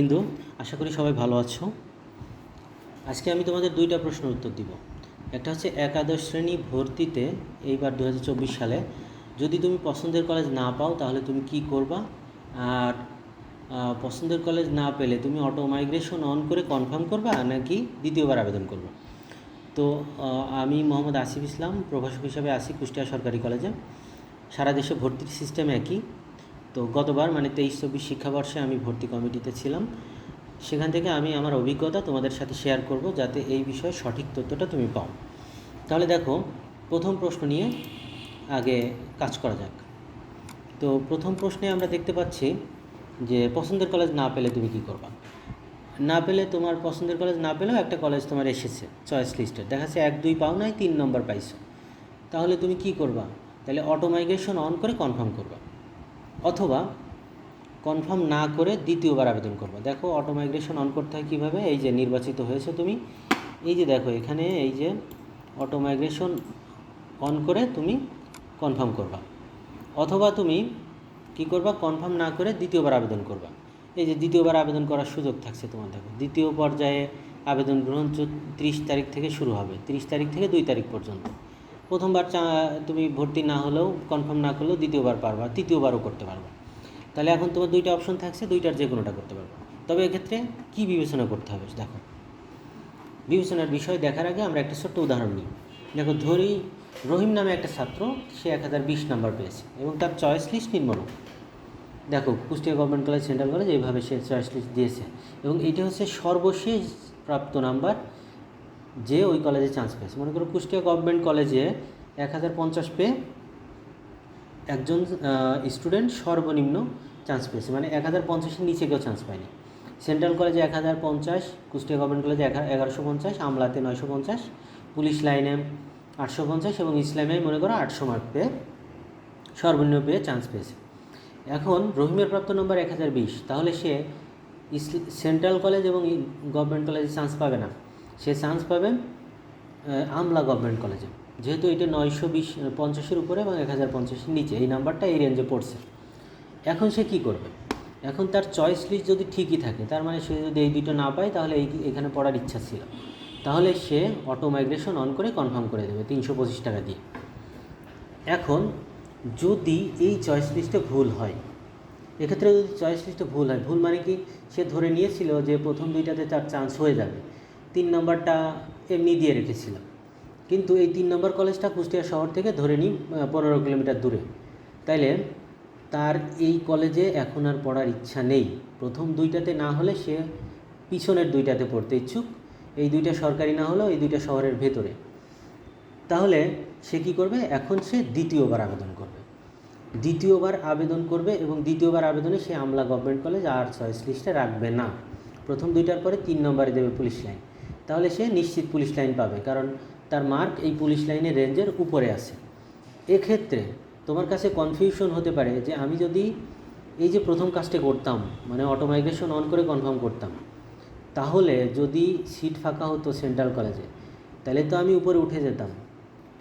বিন্দু, আশা করি সবাই ভালো আছো। আজকে আমি তোমাদের দুইটা প্রশ্নের উত্তর দিব। একটা হচ্ছে একাদশ শ্রেণি ভর্তিতে এইবার দু হাজার চব্বিশ সালে যদি তুমি পছন্দের কলেজ না পাও, তাহলে তুমি কি করবা? আর পছন্দের কলেজ না পেলে তুমি অটো মাইগ্রেশন অন করে কনফার্ম করবা, নাকি দ্বিতীয়বার আবেদন করবা? তো আমি মোহাম্মদ আসিফ ইসলাম, প্রভাষক হিসাবে আসি কুষ্টিয়া সরকারি কলেজে সারা দেশে ভর্তির সিস্টেম একই। তো গতবার মানে তেইশ চব্বিশ শিক্ষাবর্ষে আমি ভর্তি কমিটিতে ছিলাম। সেখান থেকে আমি আমার অভিজ্ঞতা তোমাদের সাথে শেয়ার করব যাতে এই বিষয়ে সঠিক তথ্যটা তুমি পাও। তাহলে দেখো, প্রথম প্রশ্ন নিয়ে আগে কাজ করা যাক। তো প্রথম প্রশ্নে আমরা দেখতে পাচ্ছি যে পছন্দের কলেজ না পেলে তুমি কি করবা? না পেলে তোমার পছন্দের কলেজ না পেলেও একটা কলেজ তোমার এসেছে চয়েস লিস্টে দেখা যাচ্ছে এক, দুই পাও নাই, তিন নম্বর পাইছো। তাহলে তুমি কি করবা? তাহলে অটোমাইগ্রেশন অন করে কনফার্ম করবা। অথবা কনফার্ম না করে দ্বিতীয়বার আবেদন করবা। দেখো, অটো মাইগ্রেশন অন করতে হয় কীভাবে? এই যে নির্বাচিত হয়েছে তুমি। এই যে দেখো, এখানে এই যে অটো মাইগ্রেশন অন করে তুমি কনফার্ম করবা। অথবা তুমি কি করবা? কনফার্ম না করে দ্বিতীয়বার আবেদন করবা। এই যে দ্বিতীয়বার আবেদন করার সুযোগ থাকছে তোমার, দেখো। দ্বিতীয় পর্যায়ে আবেদন গ্রহণ ত্রিশ তারিখ থেকে শুরু হবে। ত্রিশ তারিখ থেকে দুই তারিখ পর্যন্ত। প্রথমবার তুমি ভর্তি না হলেও কনফার্ম না করলেও দ্বিতীয়বার পারবা, তৃতীয়বারও করতে পারবা। তাহলে এখন তোমার দুইটা অপশন থাকছে, দুইটার যে কোনোটা করতে পারবা। তবে এক্ষেত্রে কি বিবেচনা করতে হবে? দেখো, বিবেচনার বিষয় দেখার আগে আমরা একটা ছোট্ট উদাহরণ নিই। দেখো, ধরি রহিম নামে একটা ছাত্র, সে এক হাজার বিশ নাম্বার পেয়েছে এবং তার চয়েস লিস্ট নিম্নরূপ। দেখো, Kushtia government college central college এইভাবে সে চয়েস লিস্ট দিয়েছে। এবং এইটা হচ্ছে সর্বশেষ প্রাপ্ত নাম্বার যে ওই কলেজে চান্স পেয়েছে। মনে করো কুষ্টিয়া গভর্নমেন্ট কলেজে এক হাজার পঞ্চাশ পেয়ে একজন স্টুডেন্ট সর্বনিম্ন চান্স পেয়েছে। মানে এক হাজার পঞ্চাশের নিচে কেউ চান্স পায়নি। সেন্ট্রাল কলেজে এক হাজার পঞ্চাশ, কুষ্টিয়া গভর্নমেন্ট কলেজে এগারোশো পঞ্চাশ, আমলাতে নয়শো পঞ্চাশ, পুলিশ লাইনে আটশো পঞ্চাশ এবং ইসলামে মনে করো আটশো মার্ক পেয়ে সর্বনিম্ন পেয়ে চান্স পেয়েছে। এখন রহিমের প্রাপ্ত নম্বর এক হাজার বিশ। তাহলে সে সেন্ট্রাল কলেজ এবং গভর্নমেন্ট কলেজে চান্স পাবে না। সে চান্স পাবে আমলা গভর্নমেন্ট কলেজে যেহেতু এটা নয়শো বিশ, পঞ্চাশের উপরে এবং এক হাজার পঞ্চাশের নিচে, এই নাম্বারটা এই রেঞ্জে পড়ছে। এখন সে কি করবে? এখন তার চয়েস লিস্ট যদি ঠিকই থাকে, তার মানে সে যদি এই দুটো না পায়, তাহলে এই, এখানে পড়ার ইচ্ছা ছিল। তাহলে সে অটো মাইগ্রেশন অন করে কনফার্ম করে দেবে তিনশো পঁচিশ টাকা দিয়ে। এখন যদি এই চয়েস লিস্টে ভুল হয়, এক্ষেত্রে যদি চয়েস লিস্টে ভুল হয়, ভুল মানে কি? সে ধরে নিয়েছিল যে প্রথম দুইটাতে তার চান্স হয়ে যাবে। তিন নম্বরটা এমনি দিয়ে রেখেছিল কিন্তু এই তিন নম্বর কলেজটা কুষ্টিয়া শহর থেকে ধরে নিই পনেরো কিলোমিটার দূরে। তাইলে তার এই কলেজে এখন আর পড়ার ইচ্ছা নেই। প্রথম দুইটাতে না হলে সে পিছনের দুইটাতে পড়তে ইচ্ছুক। এই দুইটা সরকারি না হলেও এই দুইটা শহরের ভেতরে। তাহলে সে কি করবে? এখন সে দ্বিতীয়বার আবেদন করবে। দ্বিতীয়বার আবেদন করবে এবং দ্বিতীয়বার আবেদনে সে আমলা গভর্নমেন্ট কলেজ আর চয়েস লিস্টে রাখবে না। প্রথম দুইটার পরে তিন নম্বরে দেবে পুলিশ লাইন। তাহলে সে নিশ্চিত পুলিশ লাইন পাবে, কারণ তার মার্ক এই পুলিশ লাইনের রেঞ্জের উপরে আছে। এক্ষেত্রে তোমার কাছে কনফিউশন হতে পারে যে আমি যদি এই যে প্রথম কাজটা করতাম মানে অটোমাইগ্রেশন অন করে কনফার্ম করতাম, তাহলে যদি সিট ফাঁকা হতো সেন্ট্রাল কলেজে তাহলে তো আমি উপরে উঠে যেতাম।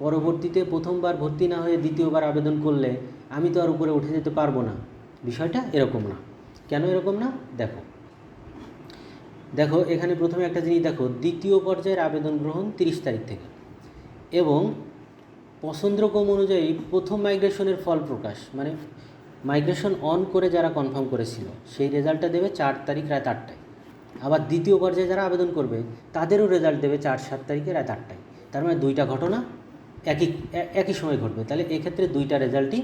পরবর্তীতে প্রথমবার ভর্তি না হয়ে দ্বিতীয়বার আবেদন করলে আমি তো আর উপরে উঠে যেতে পারব না। বিষয়টা এরকম না। কেন এরকম না? দেখো দেখো, এখানে প্রথমে একটা জিনিস দেখো, দ্বিতীয় পর্যায়ের আবেদন গ্রহণ তিরিশ তারিখ থেকে। এবং পছন্দক্রম অনুযায়ী প্রথম মাইগ্রেশনের ফল প্রকাশ মানে মাইগ্রেশন অন করে যারা কনফার্ম করেছিল, সেই রেজাল্টটা দেবে চার তারিখ রাত আটটায়। আবার দ্বিতীয় পর্যায়ে যারা আবেদন করবে, তাদেরও রেজাল্ট দেবে চার, সাত তারিখে রাত আটটায়। তার মানে দুইটা ঘটনা একই একই সময় ঘটবে। তাহলে এক্ষেত্রে দুইটা রেজাল্টই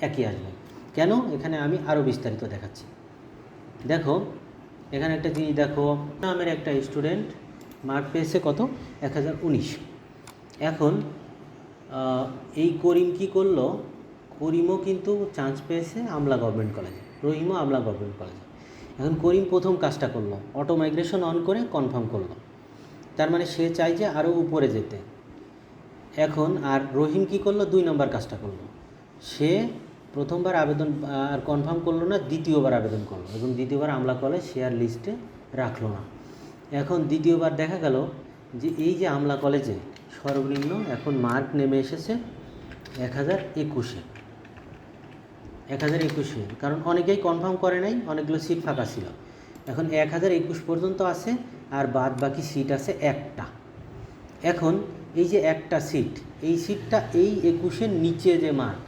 একই আসবে। কেন? এখানে আমি আরও বিস্তারিত দেখাচ্ছি। দেখো এখানে একটা জিনিস দেখো, নামের একটা স্টুডেন্ট মার্ক পেয়েছে কত? এক হাজার উনিশ। এখন এই করিম কি করল? করিমও কিন্তু চান্স পেয়েছে আমলা গভর্নমেন্ট কলেজে রহিমও আমলা গভর্নমেন্ট কলেজে এখন করিম প্রথম কাজটা করল অটো মাইগ্রেশন অন করে কনফার্ম করল। তার মানে সে চাই যে আরও উপরে যেতে। এখন আর রহিম কি করল? দুই নম্বর কাজটা করল। সে প্রথমবার আবেদন, আর কনফার্ম করল না, দ্বিতীয়বার আবেদন করল এবং দ্বিতীয়বার আমলা কলেজ আর লিস্টে রাখল না। এখন দ্বিতীয়বার দেখা গেল যে এই যে আমলা কলেজে সর্বনিম্ন এখন মার্ক নেমে এসেছে এক হাজার একুশে। এক হাজার একুশে, কারণ অনেকেই কনফার্ম করে নাই, অনেকগুলো সিট ফাঁকা ছিল। এখন এক হাজার একুশ পর্যন্ত আছে, আর বাদ বাকি সিট আছে একটা। এখন এই যে একটা সিট এই সিটটা এই একুশের নিচে যে মার্ক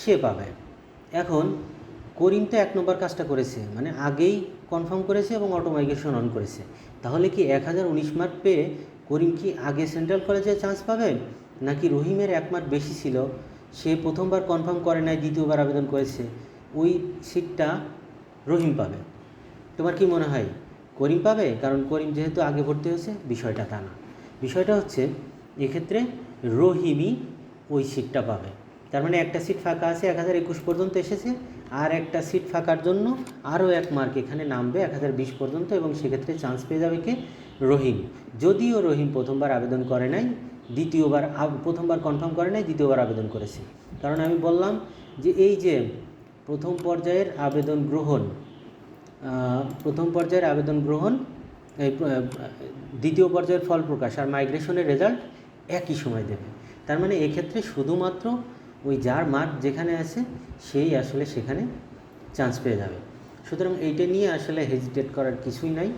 সে পাবে। এখন করিম তো এক নম্বর কাজটা করেছে মানে আগেই কনফার্ম করেছে এবং অটোমাইগ্রেশন অন করেছে। তাহলে কি এক হাজার উনিশ মার্ক পেয়ে করিম কি আগে সেন্ট্রাল কলেজে চান্স পাবে? নাকি রহিমের এক মার্ক বেশি ছিল, সে প্রথমবার কনফার্ম করে নাই, দ্বিতীয়বার আবেদন করেছে, ওই সিটটা রহিম পাবে। তোমার কি মনে হয়, করিম পাবে? কারণ করিম যেহেতু আগে ভর্তি হয়েছে, বিষয়টা তা না। বিষয়টা হচ্ছে, এক্ষেত্রে রহিমই ওই সিটটা পাবে। তার মানে একটা সিট ফাঁকা আছে এক হাজার একুশ পর্যন্ত এসেছে, আর একটা সিট ফাঁকার জন্য আরও এক মার্ক এখানে নামবে এক হাজার বিশ পর্যন্ত এবং সেক্ষেত্রে চান্স পেয়ে যাবে কে? রহিম। যদিও রহিম প্রথমবার আবেদন করে নাই, দ্বিতীয়বার প্রথমবার কনফার্ম করে নাই, দ্বিতীয়বার আবেদন করেছে। কারণ আমি বললাম যে এই যে প্রথম পর্যায়ের আবেদন গ্রহণ প্রথম পর্যায়ের আবেদন গ্রহণ দ্বিতীয় পর্যায়ের ফল প্রকাশ আর মাইগ্রেশনের রেজাল্ট একই সময় দেবে। তার মানে এক্ষেত্রে শুধুমাত্র ওই যার মার্ক যেখানে আছে, সেই আসলে সেখানে চান্স পেয়ে যাবে। সুতরাং এইটা নিয়ে আসলে হেজিটেট করার কিছুই নাই।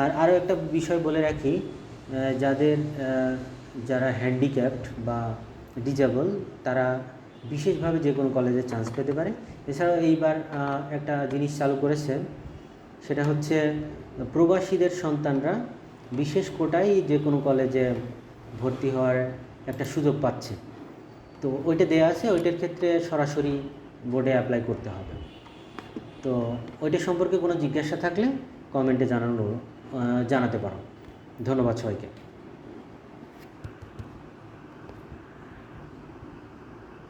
আর আরও একটা বিষয় বলে রাখি যাদের যারা হ্যান্ডিক্যাপড বা ডিজেবল তারা বিশেষভাবে যে কোনো কলেজে চান্স পেতে পারে। এছাড়াও এইবার একটা জিনিস চালু করেছে, সেটা হচ্ছে প্রবাসীদের সন্তানরা বিশেষ কোটায় যে কোনো কলেজে ভর্তি হওয়ার একটা সুযোগ পাচ্ছে। তো ওইটা দেওয়া আছে, ওইটার ক্ষেত্রে সরাসরি বোর্ডে অ্যাপ্লাই করতে হবে। তো ওইটা সম্পর্কে কোনো জিজ্ঞাসা থাকলে কমেন্টে জানানো জানাতে পারো। ধন্যবাদ সবাইকে।